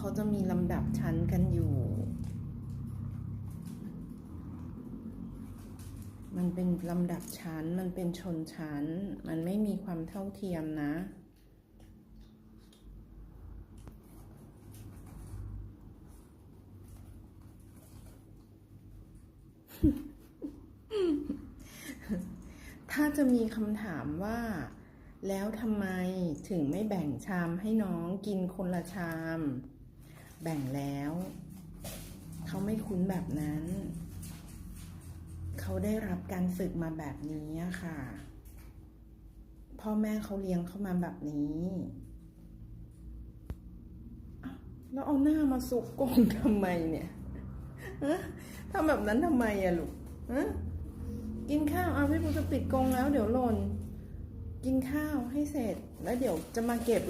เขาจะมีลำดับชั้นกันอยู่ มันเป็นลำดับชั้น มันเป็นชนชั้น มันไม่มีความเท่าเทียมนะถ้าจะมีคำถามว่า แล้วทำไมถึงไม่แบ่งชามให้น้องกินคนละชาม แบ่งแล้ว เขาไม่คุ้นแบบนั้น เขาได้รับการฝึกมาแบบนี้ค่ะ พ่อแม่เขาเลี้ยงเขามาแบบนี้แล้วเอาหน้ามาสุกกงทำไมเนี่ยทำแบบนั้นทำไมอะลูกกินข้าวเอาพี่ปูจะปิดกงแล้ว เดี๋ยวหล่น กินข้าวให้เสร็จ แล้วเดี๋ยวจะมาเก็บ